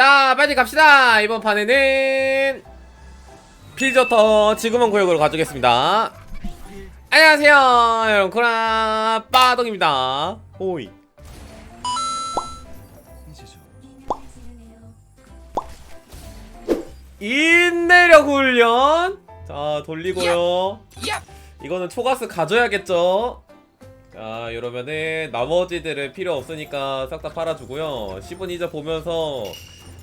자 빨리 갑시다. 이번 판에는 필저터 지금은 구역으로 가져오겠습니다. 안녕하세요 여러분. 코라 빠동입니다. 호이. 인내력 훈련? 자 돌리고요. 이거는 초가스 가져야겠죠? 자 이러면은 나머지들은 필요 없으니까 싹 다 팔아주고요. 10분 이자 보면서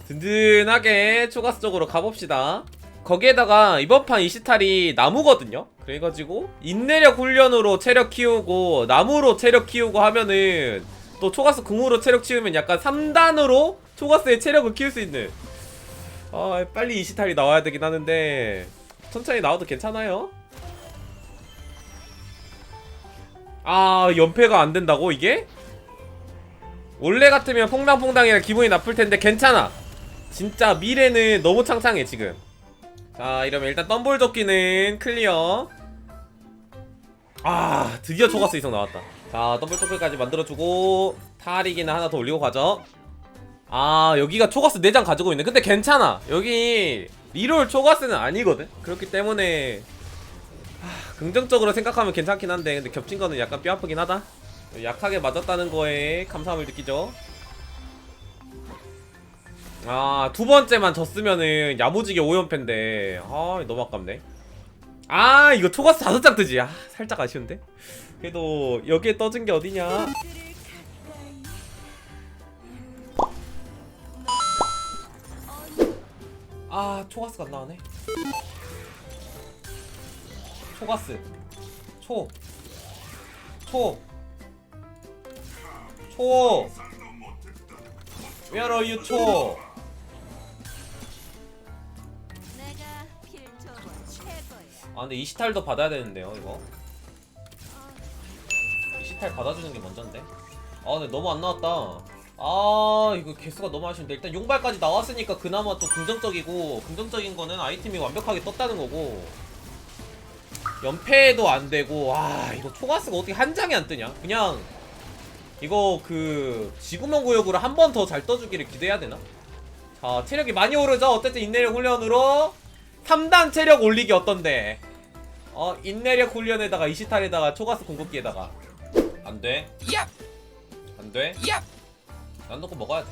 든든하게 초가스 쪽으로 가봅시다. 거기에다가 이번 판 이시탈이 나무거든요. 그래가지고 인내력 훈련으로 체력 키우고 나무로 체력 키우고 하면은 또 초가스 궁으로 체력 키우면 약간 3단으로 초가스의 체력을 키울 수 있는. 아 빨리 이시탈이 나와야 되긴 하는데 천천히 나와도 괜찮아요? 아 연패가 안 된다고 이게? 원래 같으면 퐁당퐁당이라 기분이 나쁠 텐데 괜찮아 진짜 미래는 너무 창창해 지금. 자 이러면 일단 덤볼 조끼는 클리어. 아 드디어 초가스 이성 나왔다. 자 덤볼 조끼까지 만들어주고 타리기는 하나 더 올리고 가죠. 아 여기가 초가스 4장 가지고 있네. 근데 괜찮아. 여기 리롤 초가스는 아니거든? 그렇기 때문에 하, 긍정적으로 생각하면 괜찮긴 한데 근데 겹친 거는 약간 뼈 아프긴 하다. 약하게 맞았다는 거에 감사함을 느끼죠 아 두 번째만 졌으면은 야무지게 5연패인데. 아 너무 아깝네. 아 이거 초가스 다섯 장 뜨지. 아 살짝 아쉬운데? 그래도 여기에 떠진 게 어디냐? 아 초가스가 안 나오네. 초가스. 초. 초. 초. Where are you, 초? 아, 근데 이시탈도 받아야 되는데요, 이거. 이시탈 받아주는 게 먼저인데. 아, 근데 너무 안 나왔다. 아, 이거 개수가 너무 아쉬운데. 일단 용발까지 나왔으니까 그나마 좀 긍정적이고, 긍정적인 거는 아이템이 완벽하게 떴다는 거고. 연패도 안 되고, 아, 이거 초가스가 어떻게 한 장이 안 뜨냐? 그냥, 이거 그, 지구먼 구역으로 한 번 더 잘 떠주기를 기대해야 되나? 자, 체력이 많이 오르죠? 어쨌든 인내력 훈련으로 3단 체력 올리기 어떤데? 어, 인내력 훈련에다가 이시탈에다가 초가스 공급기에다가. 안 돼. 안 돼. 난 넣고 먹어야 돼.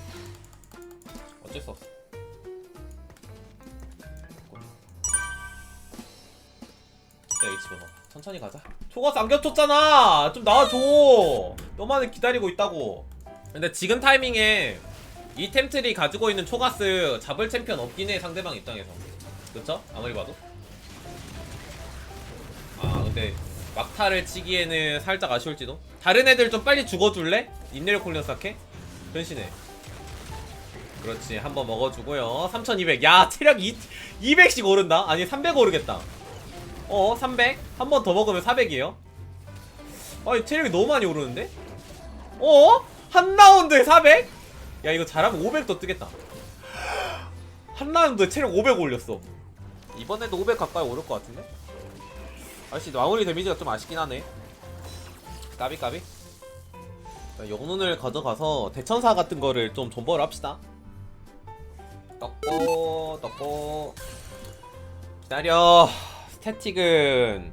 어쩔 수 없어. 야, 이 집에 봐. 천천히 가자. 초가스 안 겹쳤잖아! 좀 나와줘! 너만을 기다리고 있다고. 근데 지금 타이밍에 이 템트리 가지고 있는 초가스 잡을 챔피언 없긴 해, 상대방 입장에서. 그쵸? 아무리 봐도. 아, 근데 막타를 치기에는 살짝 아쉬울지도. 다른 애들 좀 빨리 죽어줄래? 인내력 훈련 쌓게? 변신해. 그렇지. 한 번 먹어주고요. 3200. 야, 체력 2, 200씩 오른다? 아니, 300 오르겠다. 어, 300? 한 번 더 먹으면 400이에요. 아니, 체력이 너무 많이 오르는데? 어? 한 라운드에 400? 야, 이거 잘하면 500더 뜨겠다. 한 라운드에 체력 500 올렸어. 이번에도 500 가까이 오를 것 같은데? 아씨, 마무리 데미지가 좀 아쉽긴 하네. 까비, 까비. 자, 영눈을 가져가서 대천사 같은 거를 좀 존버를 합시다. 떡고, 떡고. 기다려. 스태틱은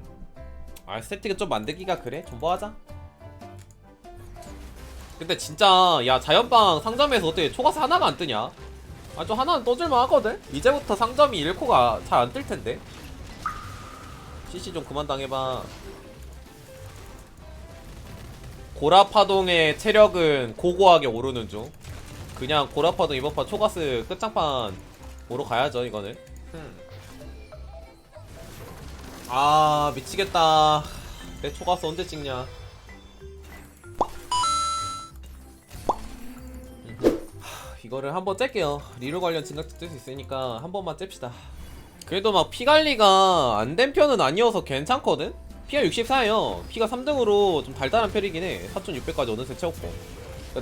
아 스태틱은 좀 만들기가 그래? 존버하자 근데 진짜 야 자연방 상점에서 어떻게 초가스 하나가 안 뜨냐? 아좀 하나는 떠줄만 하거든? 이제부터 상점이 1코가 잘 안 뜰 텐데. CC 좀 그만 당해봐. 고라파동의 체력은 고고하게 오르는 중. 그냥 고라파동 이번 판 초가스 끝장판 보러 가야죠 이거는. 흠. 아 미치겠다. 내 초가스 언제 찍냐 이거를 한번 짤게요. 리로 관련 진각도 뜰 수 있으니까 한 번만 잽시다. 그래도 막 피 관리가 안 된 편은 아니어서 괜찮거든? 피가 64예요. 피가 3등으로 좀 달달한 편이긴 해. 4600까지 어느새 채웠고.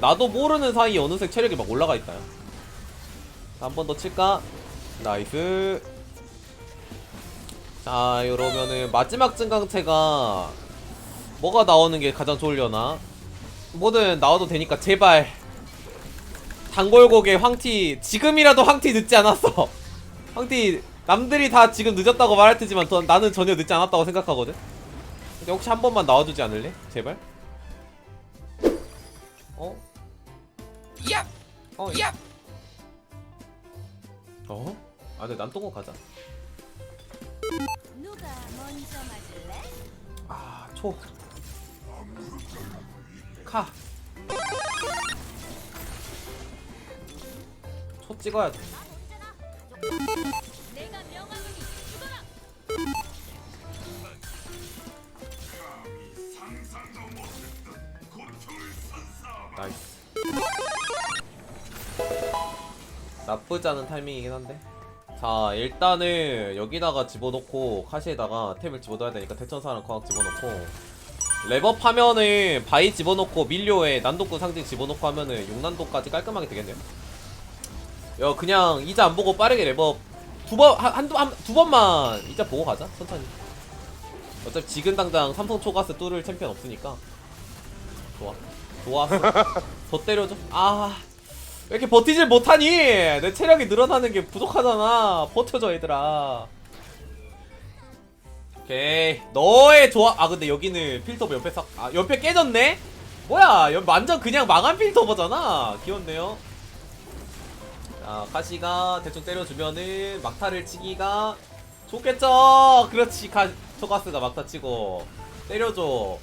나도 모르는 사이에 어느새 체력이 막 올라가 있다 한 번 더 칠까? 나이스. 자 이러면은 마지막 증강체가 뭐가 나오는 게 가장 좋으려나? 뭐든 나와도 되니까 제발 단골곡의 황티 지금이라도 황티 늦지 않았어 황티 남들이 다 지금 늦었다고 말할 테지만 더- 나는 전혀 늦지 않았다고 생각하거든 근데 혹시 한 번만 나와주지 않을래? 제발 어? 야! 어? 야! 어? 아 근데 난똥고 가자 누가 먼저 맞을래? 아, 초. 카. 초 찍어야 돼. 나이스. 나쁘지 않은 타이밍이긴 한데. 자, 일단은 여기다가 집어넣고 카시에다가 템을 집어넣어야 되니까 대천사랑 과학 집어넣고 랩업 하면은 바위 집어넣고 밀료에 난독구 상징 집어넣고 하면은 6난도까지 깔끔하게 되겠네요. 야, 그냥 이자 안 보고 빠르게 랩업 두 번, 한, 한두, 한, 두 번만 이자 보고 가자. 천천히. 어차피 지금 당장 삼성 초가스 뚫을 챔피언 없으니까. 좋아. 좋았어. 더 때려줘. 아. 왜 이렇게 버티질 못하니? 내 체력이 늘어나는 게 부족하잖아. 버텨줘, 얘들아. 오케이. 너의 좋아. 아, 근데 여기는 필터버 옆에 싹. 아, 옆에 깨졌네? 뭐야? 여- 완전 그냥 망한 필터버잖아. 귀엽네요. 자, 카시가 대충 때려주면은 막타를 치기가 좋겠죠? 그렇지. 카, 초가스가 막타 치고. 때려줘.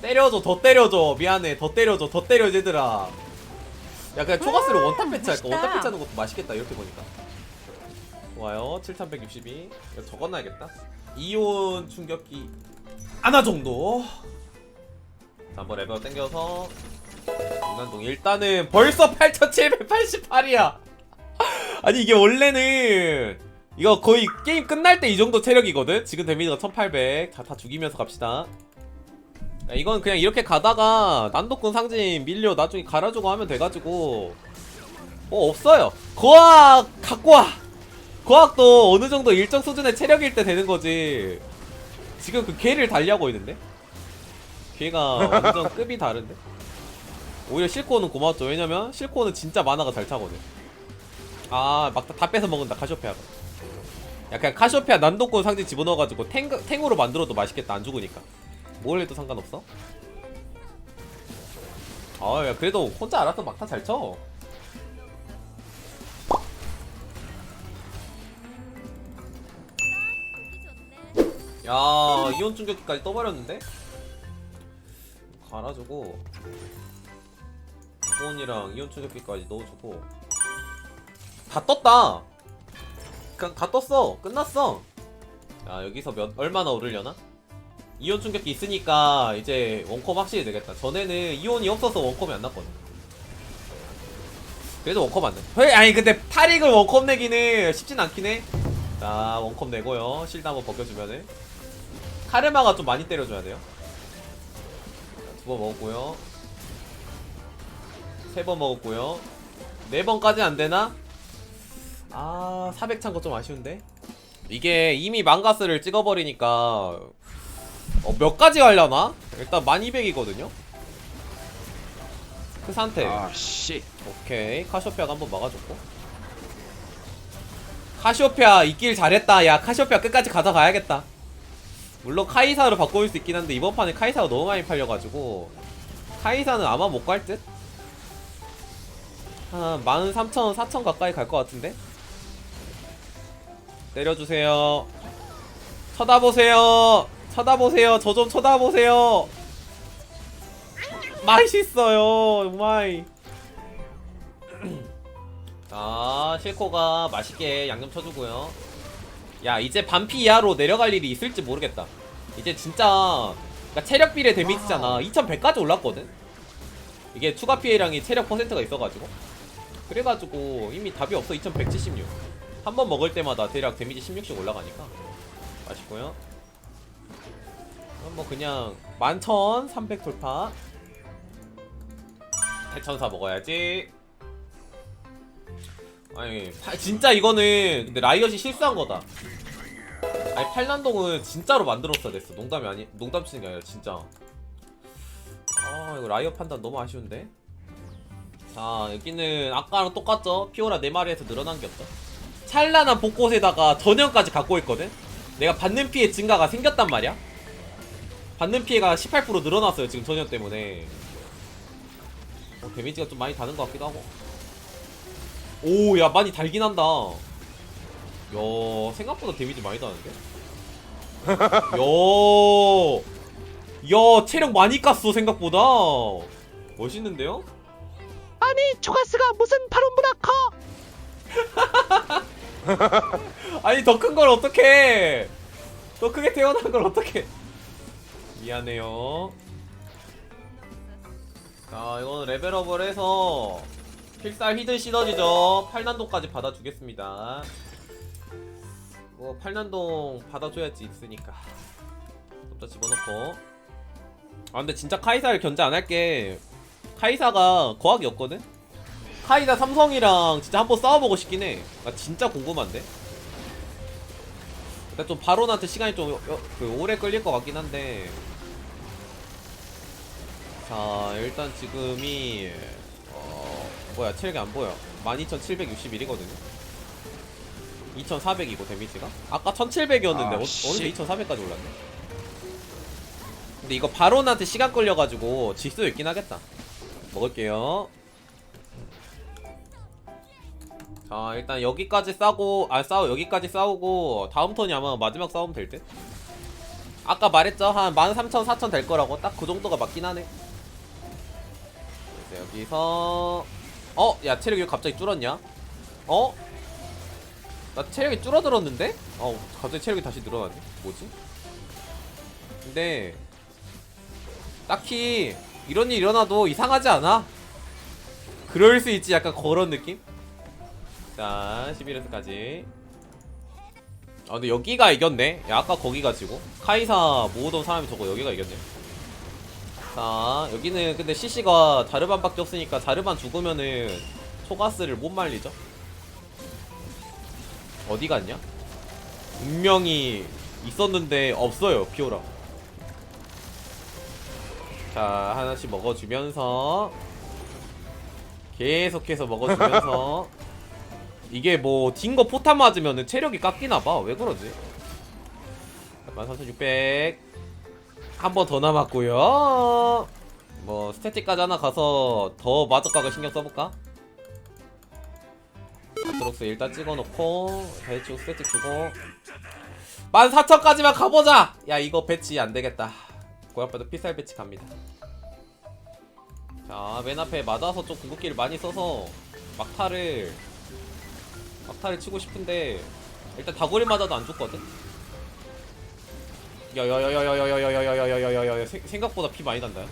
때려줘 더 때려줘 미안해 더 때려줘 더 때려줘 얘들아 야 그냥 초가스를 원탑 배치 할까 맛있다. 원탑 배치 하는 것도 맛있겠다 이렇게 보니까 좋아요 7162 이거 적어놔야겠다 이온 충격기 하나 정도 자, 한번 레벨 땡겨서 인간동 일단은 벌써 8788이야. 아니 이게 원래는 이거 거의 게임 끝날 때 이 정도 체력이거든? 지금 데미지가 1800 자 다 죽이면서 갑시다. 야, 이건 그냥 이렇게 가다가 난독군 상징 밀려 나중에 갈아주고 하면 돼가지고. 뭐 없어요. 거학 갖고 와. 거학도 어느 정도 일정 수준의 체력일 때 되는 거지. 지금 그 걔를 달리하고 있는데? 걔가 완전 급이 다른데 오히려 실코는 고맙죠 왜냐면 실코는 진짜 만화가 잘 차거든 아막 다 뺏어 먹는다 카시오페아가 야 그냥 카시오페아 난독군 상징 집어넣어가지고 탱, 탱으로 만들어도 맛있겠다 안 죽으니까 뭘 해도 상관없어? 아, 야, 그래도 혼자 알아서 막타 잘 쳐. 보기 좋네. 야, 이온 충격기까지 떠버렸는데? 갈아주고, 이온이랑 이온 충격기까지 넣어주고, 다 떴다! 그냥 다 떴어! 끝났어! 자, 여기서 몇, 얼마나 오르려나? 이온 충격기 있으니까 이제 원컵 확실히 되겠다. 전에는 이온이 없어서 원컵이 안 났거든. 그래도 원컵 안 내. 회, 아니 근데 타릭을 원컵 내기는 쉽진 않긴 해. 자 원컵 내고요. 실드 한번 벗겨주면은 카르마가 좀 많이 때려줘야 돼요. 두 번 먹었고요. 세 번 먹었고요. 네 번까지 안 되나? 아, 400 찬 거 좀 아쉬운데. 이게 이미 망가스를 찍어버리니까 어, 몇 가지 하려나? 일단 1200이거든요? 그 상태. 아, 씨. 오케이. 카시오페아가 한번 막아줬고. 카시오페아 있길 잘했다. 야, 카시오페아 끝까지 가져가야겠다. 물론 카이사로 바꿔올 수 있긴 한데 이번 판에 카이사가 너무 많이 팔려가지고 카이사는 아마 못 갈 듯? 한 13,000원, 4,000 가까이 갈 것 같은데? 때려주세요. 쳐다보세요. 쳐다보세요. 저 좀 쳐다보세요. 맛있어요. 우마이. 자, 실코가 맛있게 양념 쳐주고요. 야, 이제 반피 이하로 내려갈 일이 있을지 모르겠다. 이제 진짜 그러니까 체력 비례 데미지잖아. 2100까지 올랐거든. 이게 추가 피해량이 체력 퍼센트가 있어가지고. 그래가지고 이미 답이 없어. 2176. 한 번 먹을 때마다 대략 데미지 16씩 올라가니까 맛있고요. 뭐 그냥 11,300 돌파. 대천사 먹어야지. 아니 파- 진짜 이거는 근데 라이엇이 실수한 거다. 아니 팔란동은 진짜로 만들었어야 됐어. 농담이 아니 농담 치는 게 아니라 진짜. 아 이거 라이엇 판단 너무 아쉬운데. 자 여기는 아까랑 똑같죠? 피오라 4마리에서 늘어난 게 없죠? 찬란한 복곳에다가 전형까지 갖고 있거든? 내가 받는 피해 증가가 생겼단 말이야? 받는 피해가 18% 늘어났어요 지금 전형 때문에 어, 데미지가 좀 많이 다는 것 같기도 하고 오 야 많이 달긴 한다 야 생각보다 데미지 많이 다는데? 야, 야 체력 많이 깠어 생각보다 멋있는데요? 아니 초가스가 무슨 바론보다 커 아니 더 큰 걸 어떻게? 더 크게 태어난 걸 어떻게? 미안해요. 자, 이거는 레벨업을 해서 필살 히든 시너지죠. 팔난동까지 받아주겠습니다. 뭐 팔난동 받아줘야지 있으니까. 좀 집어넣고. 아 근데 진짜 카이사를 견제 안 할게. 카이사가 거학이 없거든. 카이사 삼성이랑 진짜 한번 싸워보고 싶긴 해. 나 진짜 궁금한데. 일단 좀 바론한테 시간이 좀 여- 그 오래 끌릴 것 같긴 한데. 자 일단 지금이 어 뭐야 체력이 안 보여. 12,761이거든요. 2,400이고 데미지가 아까 1,700이었는데 아, 어, 씨. 어느새 2,400까지 올랐네. 근데 이거 바론한테 시간 끌려가지고 질수 있긴 하겠다. 먹을게요. 자 일단 여기까지 싸고 아 싸우 여기까지 싸우고 다음 턴이 아마 마지막 싸움 될 듯. 아까 말했죠 한 13,000, 4,000 될 거라고 딱 그 정도가 맞긴 하네. 그래서 여기서 어? 야 체력이 왜 갑자기 줄었냐? 어? 나 체력이 줄어들었는데? 어 갑자기 체력이 다시 늘어나네 뭐지? 근데 딱히 이런 일 일어나도 이상하지 않아? 그럴 수 있지 약간 그런 느낌? 자 11회까지. 아 근데 여기가 이겼네. 야 아까 거기 가 지고. 카이사 모으던 사람이 저거 여기가 이겼네. 자 여기는 근데 CC가 자르반밖에 없으니까 자르반 죽으면은 초가스를 못 말리죠? 어디 갔냐? 운명이 있었는데 없어요 피오라 자 하나씩 먹어주면서. 계속해서 먹어주면서. 이게 뭐 딩거 포탄 맞으면은 체력이 깎이나봐. 왜 그러지? 13,600 한 번 더 남았고요. 뭐 스태틱까지 하나 가서 더 마저각을 신경 써볼까? 아트록스 일단 찍어놓고 대충 스태틱 주고. 14,000까지만 가보자! 야 이거 배치 안되겠다 고약바도 피살 배치 갑니다 자, 맨 앞에 맞아서 좀 궁극기를 많이 써서 막타를 막타를 치고 싶은데 일단 다구리 맞아도 안 죽거든. 야야야야야야야야야야야야야야야 생각보다 피 많이 난다.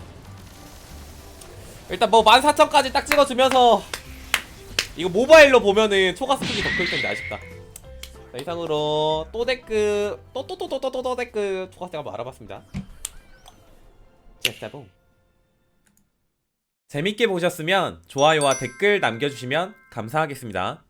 일단 뭐 14,000까지 딱 찍어주면서 이거 모바일로 보면은 초가 스픽이 더 클 텐데 아쉽다. 자, 이상으로 또 댓글 또 또 또 또 또 또 댓글 초가스 한번 알아봤습니다. 자, 봉. 재밌게 보셨으면 좋아요와 댓글 남겨주시면 감사하겠습니다.